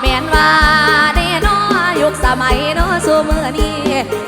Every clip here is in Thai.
แม่นว่าเด้นอยุคสมัยเนอสู่มือนี้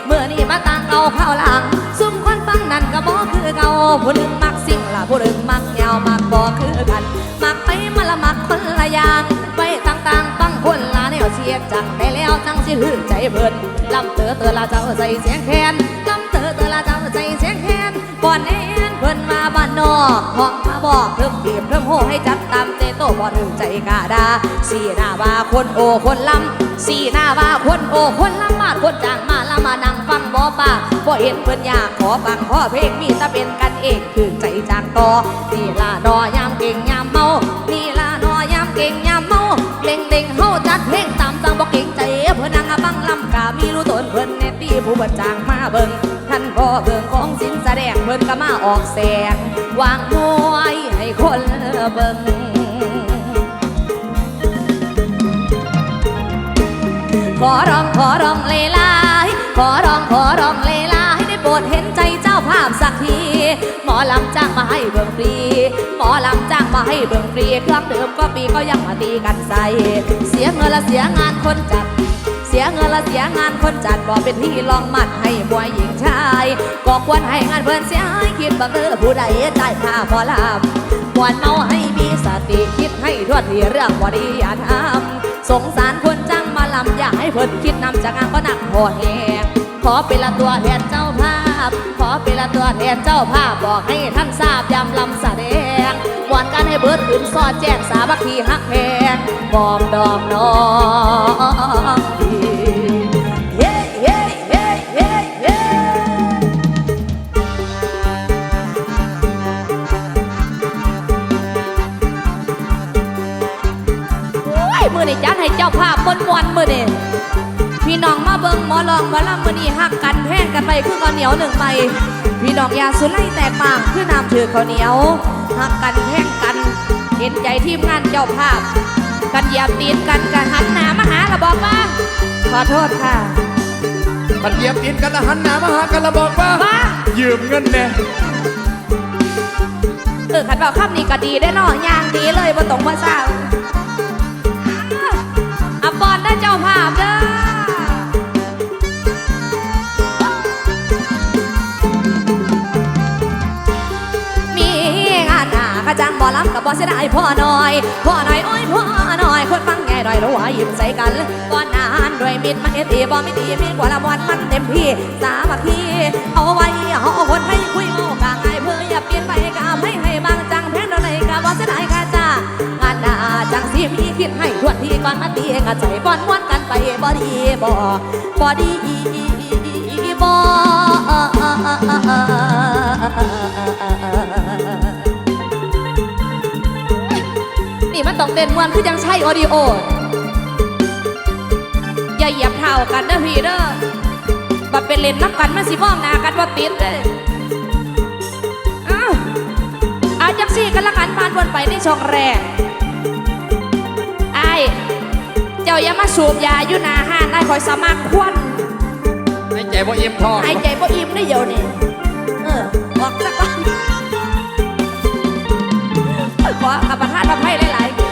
มือนี้มาตั้งเอาเข้าหลัง ซุ่มคนฟังนั่นก็บ่คือเก่าผู้หนึ่งมักสิ่งละผู้หนึ่งมักเงามักบ่คือกันมักไปมาละมักคนละอย่างไปต่างๆฟังคนละแนวเชียจังได้แล้วจังสิหือใจเพิ่นลำเตอเตอละเจ้าใจเสียงแคนลำเตอเตอละเจ้าใจเสียงแคนก่อนแน่นเพิ่นมาบ้านนอกห้องมาบอกเพิ่มบีบเพิ่มโหให้จัดตามเตโตบ่ถึงใจกาดาสีหน้าว่าคนโอคนลำสีหน้าว่าคนโอคนลำมาคนจางมาละมานั่งฟังบ่ป่าบ่เห็นเพิ่นอยากขอฟังขอเพลงมีแต่เป็นกันเองคือใจจางต่อนี่ล่ะดอยามเก่งยามเมานี่ล่ะดอยามเก่งยามเมาเล่งเล่งเฮาจัดเพลงตามสั่งบ่เก่งใจเพิ่นนั่งบังลำกามีรู้ตนเพิ่นแน่ตีผู้บัดจางมาเบิ่งท่านก็เบิ่งของสินแสดงเพิ่นก็มาออกแสงวางมวยให้คนเบิ่ง ขอร้องขอร้องเลไลายขอร้องขอร้องเลไลายได้โปรดเห็นใจเจ้าภาพสักทีหมอลำจ้างมาให้เบิ่งฟรีหมอลำจ้างมาให้เบิ่งฟรีเครื่องเดิมก็ปีก็ยังมาตีกันใส่เสียเงินละเสียงานคนจัดเสียเงินละเสียงานคนจัดบอกเป็นที่ลองมัดให้มวยหญิงชายก็ควรให้งานเพิ่นเสียให้คิดบังเออผู้ใดจ่ายค่าพอลำควรเมาให้มีสติคิดให้ทั่วทีเรื่องบ่ดีอย่าทำสงสารคนำอย่าให้เพิ่นคิดนำจากงานก็หนักหอแหงขอเป็นละตัวแทนเจ้าภาพ ขอเป็นละตัวแทนเจ้าภาพบอกให้ท่านทราบยำลำแสดงมวนกันให้เบิดขึ้นซอดแจ้งสามัคคีหักแพงบอมดอมน้อง อ้ยมือนี่จัดให้เจ้าภาพมวนมวนๆมือนี่พี่น้องมาเบิ่งหมอลองหมอลำมือนี่หักกันแพงกันไปคือข้าวเหนียวหนึ่งใบพี่น้องอยาสุไลแตกปากคือน้ำถือข้าวเหนียวหักกันแพงกันเห็นใจทีมงานเจ้าภาพ กันเหยียบตีนกันกันหันหน้ามาหาระบอกว่าขอโทษค่ะมันเหยียบตีนกันแล้วหันหน้ามาหากันแล้วบอกว่าว่ายืมเงินแน่เออขันบอกคำนี้ก็ดีได้อเนาะย่างดีเลยบ่ตรงบ่เศร้าอ่านหน้ากระจังบ่ล้ำกับบอเสียดายพ่อหน่อยพ่อหน่อยโอ้ยพ่อหน่อย คนฟังแง่หน่อยรู้ว่ายิ้มใส่กันก่อนนานด้วยมิตรมันเอตีบ่ไม่ตีมีกว่าละมวนมันเต็มที่สามัคคีเอาไว้เอาคนให้คุยโมกางไงเพื่ออย่าเปลี่ยนไปกาให้ให้บางจังแพงเท่าไหร่กะบ่เสียดายกะจ้างานหนาจังสีมีคิดให้ทวนทีก่อนมาตีกะใจป้อนม้วนกันไปบ่ดีบ่บ่ดีบ่ มันต้องเต้นมวนคือยังใช่ออดิโอ อย่าเหยียบเท้ากันนะพี่เด้อบัดเป็นเลนนับกันมันสิมองหน้ากันว่าติดเลยอ้าวอาจังซี่กันละกันผ่านวนไปในช่องแรกไอ้ายเจ้าอย่ามาสูบยาอยู่หน้าห้านนายคอยสมัครควันในใจบ่เอี่ยมทองหายใจบ่อิ่มได้เดี๋ยวนี่